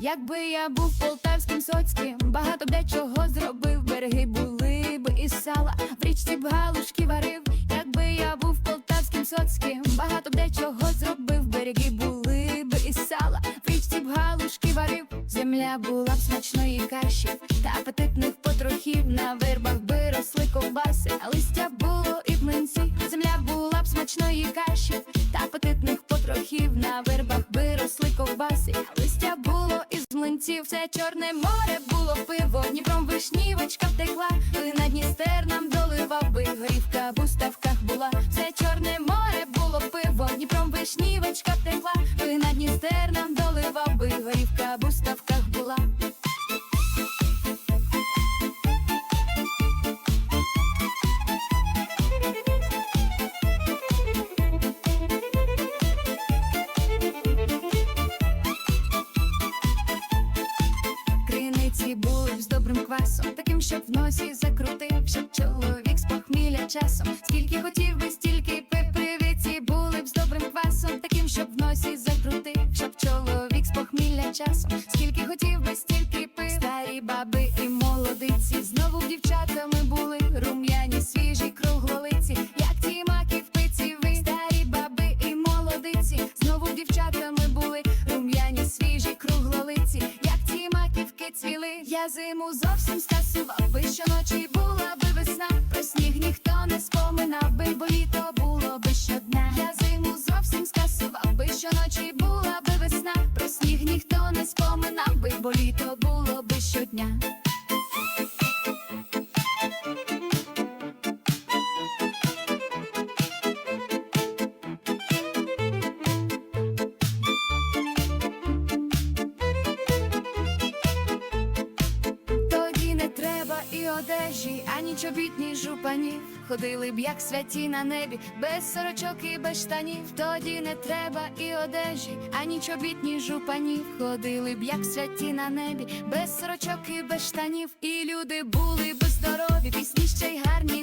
Якби я був полтавським соцьким, багато б чого зробив, береги були б із сала, в річці б галушки варив. Якби я був полтавським соцьким, багато де чого зробив, береги були б із сала, в річці б галушки варив. Земля була б смачної каші та апетитних потрохів. На вербах би росли ковбаси, а листя було і млинці. Земля була б смачної каші та. На вербах виросли ковбаси, листя було із млинців. Все чорне море було пиво, Дніпром вишнівочка втекла. Вина Дністер нам доливав би, горівка в уставках була. Все чорне море було пиво, Дніпром вишнівочка втекла. Вина Дністер нам доливав би, горівка в уставках Криниці були з добрим квасом, таким, щоб в носі закрутив, щоб чоловік з похмілля часом. Скільки хотів би, стільки пив були б з добрим квасом, таким, щоб в носі закрутив, щоб чоловік з похмілля часом. Скільки хотів би, стільки цвіли. Я зиму зовсім скасував би щоночі була би весна. Про сніг ніхто не споминав одежі, ані чобіт, ні жупанів. Ходили б, як святі на небі, без сорочок і без штанів. Тоді не треба і одежі, ані чобіт, ні жупанів. Ходили б, як святі на небі, без сорочок і без штанів. І люди були б здорові, пісні ще й гарні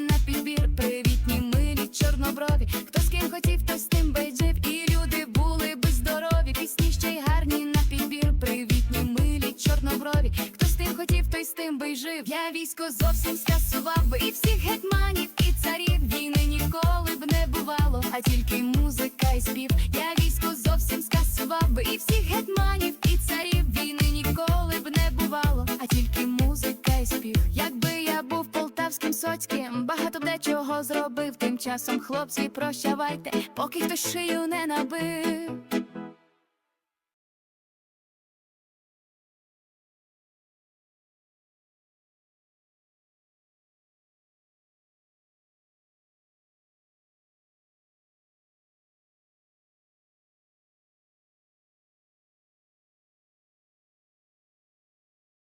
жив. Я військо зовсім скасував і всіх гетьманів, і царів війни ніколи б не бувало, а тільки музика і спів. Я військо зовсім скасував і всіх гетьманів, і царів війни ніколи б не бувало, а тільки музика і спів. Якби я був полтавським соцьким, багато б дечого зробив. Тим часом, хлопці, прощавайте, поки хтось шию не набив.